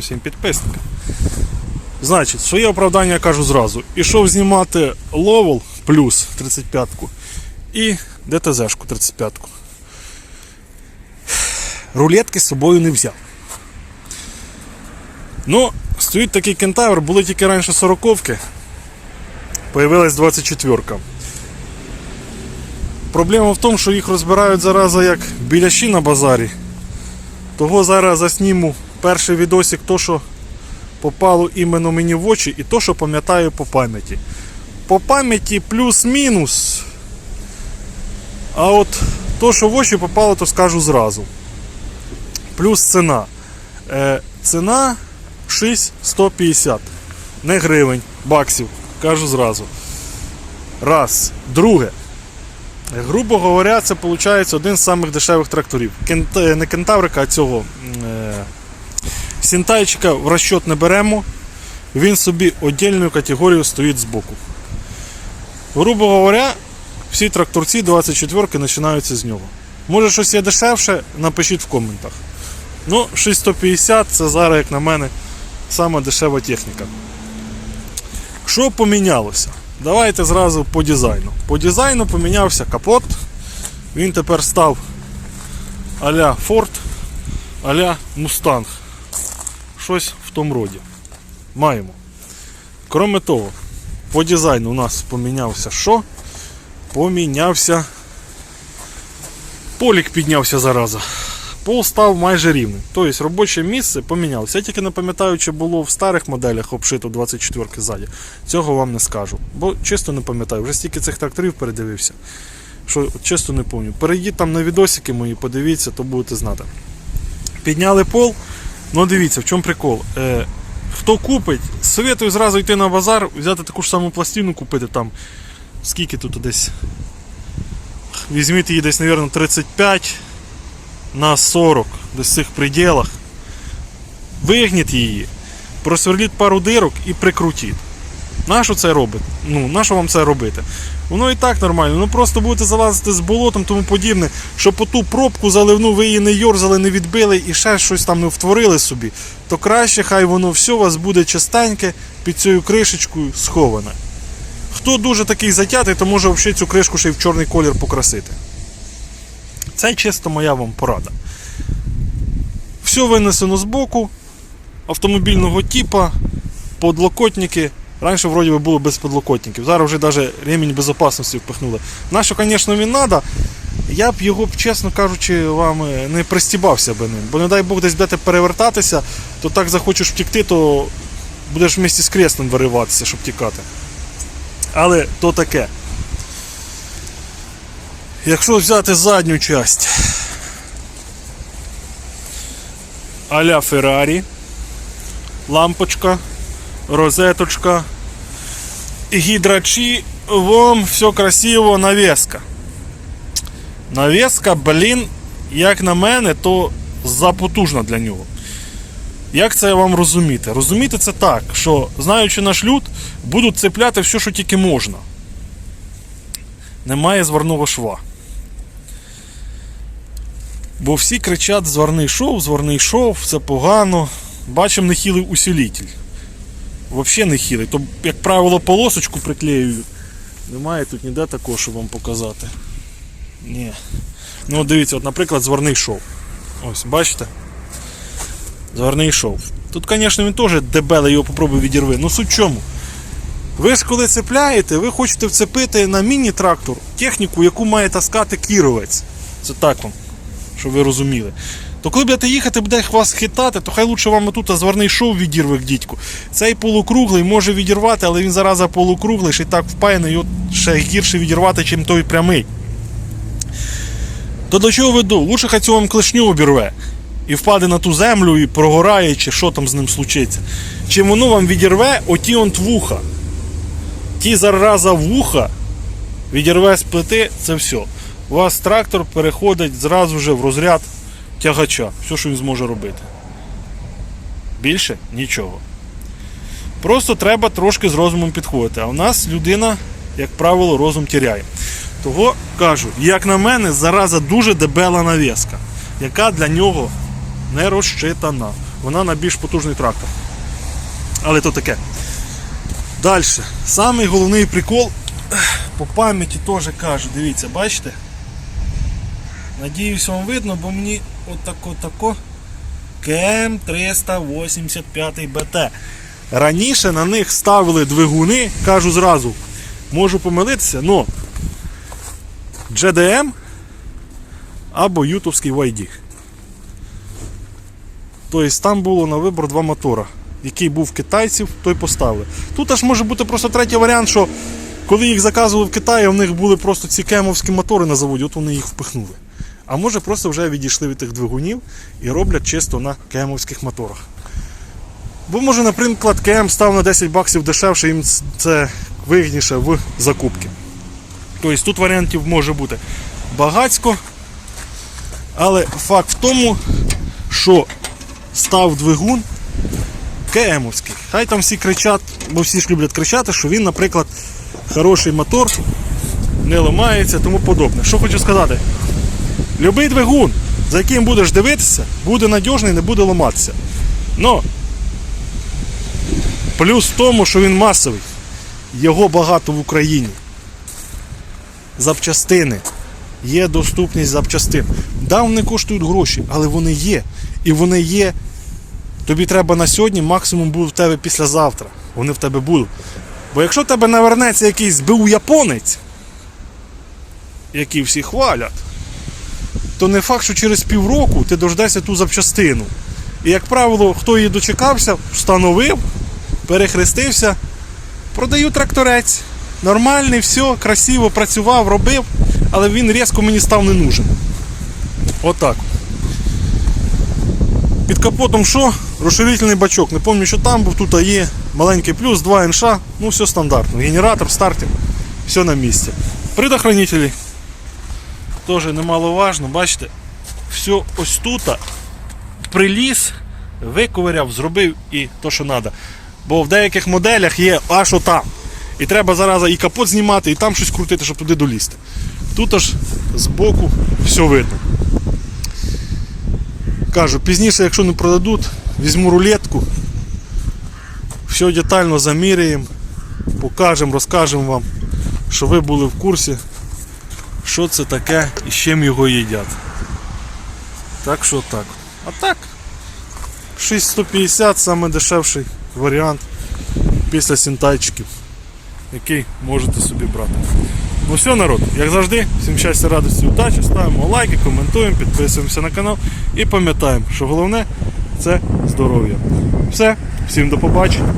всім підписникам. Значить, своє оправдання я кажу зразу. Ішов знімати Ловел плюс 35-ку і ДТЗ-шку 35-ку. Рулетки з собою не взяв. Ну, стоїть такий кентавр, були тільки раніше 40-ки, появилась 24-ка. Проблема в тому, що їх розбирають зараза як біляші на базарі. Того зараз засніму перший відосик, то, що попало іменно мені в очі, і то, що пам'ятаю по пам'яті. По пам'яті плюс-мінус. А от то, що в очі попало, то скажу зразу. Плюс ціна. Е, ціна 6150. Не гривень, баксів. Кажу зразу. Раз. Друге. Грубо говоря, це виходить один з самих дешевих тракторів. Кент... е, Не кентаврика, а цього. Сінтайчика в розчет не беремо. Він собі віддільною категорією стоїть збоку. Грубо говоря, всі тракторці 24-ки починаються з нього. Може щось є дешевше, напишіть в коментах. Ну, 6150 це зараз, як на мене, сама дешева техніка. Що помінялося? Давайте зразу по дизайну. По дизайну помінявся капот. Він тепер став а-ля Ford, а-ля Mustang. Щось в тому роді. Маємо. Кроме того, по дизайну у нас помінявся що? Помінявся. Полік піднявся зараза. Пол став майже рівний. Тобто робоче місце помінялося. Я тільки не пам'ятаю, чи було в старих моделях обшито 24 ззаді. Цього вам не скажу. Бо чисто не пам'ятаю. Вже стільки цих тракторів передивився. Що чисто не пам'ятаю. Перейдіть там на відосики мої, подивіться, то будете знати. Підняли пол. Ну дивіться, в чому прикол. Е, хто купить, советую зразу йти на базар, взяти таку ж саму пластину, купити там. Скільки тут десь? Візьміть її десь, мабуть, 35 на 40, десь в цих пределах. Вигніть її, просверліть пару дирок і прикрутіть. Нащо це робить? Ну, нащо вам це робити? Воно і так нормально. Ну просто будете залазити з болотом, тому подібне, щоб по ту пробку заливну ви її не йорзали, не відбили і ще щось там не втворили собі, то краще хай воно все у вас буде чистеньке під цією кришечкою сховане. Хто дуже такий затятий, то може взагалі цю кришку ще й в чорний колір покрасити. Це чисто моя вам порада. Все винесено з боку автомобільного типа, подлокотники. Раніше вроді би було без подлокотників. Зараз вже навіть ремінь безпечності впихнули. На що, звісно, він треба. Я б його, чесно кажучи, вам е, не пристібався би ним. Бо не дай Бог десь будете перевертатися, то так захочеш втікти, то будеш вместе з креслом вириватися, щоб тікати. Але то таке. Якщо взяти задню часть а-ля Феррарі, лампочка, розеточка, гідрачі, вам все красиво, навеска. Навеска, блін, як на мене, то запотужна для нього. Як це вам розуміти? Розуміти це так, що знаючи наш люд, будуть цепляти все, що тільки можна. Немає зварного шва. Бо всі кричать зварний шов, зварний шов, це погано. Бачимо нехилий усилитель. Взагалі нехилий. То, як правило, полосочку приклеюють. Немає тут ніде такого, щоб вам показати. Ні. Ну, дивіться, от, наприклад, зварний шов. Ось, бачите? Зварний шов. Тут, звісно, він теж дебелий, його попробуй відірви. Ну суть чому? Ви ж коли цепляєте, ви хочете вцепити на міні-трактор техніку, яку має таскати кіровець. Це так вам, щоб ви розуміли. То коли будете їхати, буде вас хитати, то хай лучше вам отут зварний шов відірве к дідьку. Цей полукруглий може відірвати, але він зараза полукруглий, ще й так впаяний, його ще гірше відірвати, чим той прямий. То до чого веду? Лучше хай цього вам клешню обірве і впаде на ту землю і прогорає, чи що там з ним случиться. Чим воно вам відірве оті онт вуха. Ті зараза вуха відірве з плити, це все. У вас трактор переходить зразу вже в розряд тягача. Все, що він зможе робити. Більше нічого. Просто треба трошки з розумом підходити. А у нас людина, як правило, розум тіряє. Того кажу, як на мене, зараза дуже дебела навіска, яка для нього не розчитана. вона на більш потужний трактор. Але то таке. Далі. Самий головний прикол по пам'яті теж кажу, дивіться, бачите? Надіюсь, вам видно, бо мені отако тако КМ 385 БТ. Раніше на них ставили двигуни, кажу зразу, можу помилитися, но GDM або ютовський YD. Тобто там було на вибор два мотора. Який був китайців, той поставили. Тут аж може бути просто третій варіант, що коли їх заказували в Китаї, у них були просто ці кемовські мотори на заводі, от вони їх впихнули. А може просто вже відійшли від тих двигунів і роблять чисто на кемовських моторах. Бо може, наприклад, КМ став на 10 баксів дешевше, їм це вигідніше в закупки. Тобто тут варіантів може бути багацько. Але факт в тому, що став двигун КМовський. Хай там всі кричать, бо всі ж люблять кричати, що він, наприклад, хороший мотор, не ламається, тому подобне. Що хочу сказати? Любий двигун, за яким будеш дивитися, буде надіжний, не буде ламатися. Но плюс в тому, що він масовий. Його багато в Україні. Запчастини. Є доступність запчастин. Да, вони коштують гроші, але вони є. І вони є. Тобі треба на сьогодні, максимум буде в тебе післязавтра. Вони в тебе будуть. Бо якщо в тебе навернеться якийсь БУ японець, який всі хвалять, то не факт, що через півроку ти дождешся ту запчастину. І, як правило, хто її дочекався, встановив, перехрестився, продаю тракторець. Нормальний, все, красиво працював, робив, але він різко мені став не нужен. Отак. Під капотом що? Розширительний бачок. Не пам'ятаю, що там був, тут є маленький плюс, 2 НШ, ну все стандартно. Генератор, стартер, все на місці. Предохранителі. Теж немаловажно, бачите, все ось тут приліз, виковиряв, зробив і то, що треба. Бо в деяких моделях є аж отам. І треба зараз і капот знімати, і там щось крутити, щоб туди долізти. Тут аж збоку все видно. Кажу, пізніше, якщо не продадуть, візьму рулетку, все детально заміряємо, покажемо, розкажемо вам, що ви були в курсі, що це таке і з чим його їдять. Так що так. А так, 6150 саме дешевший варіант після сінтайчиків, який можете собі брати. Ну все, народ, як завжди, всім щастя, радості, удачі, ставимо лайки, коментуємо, підписуємося на канал і пам'ятаємо, що головне це здоров'я. Все, всім до побачення.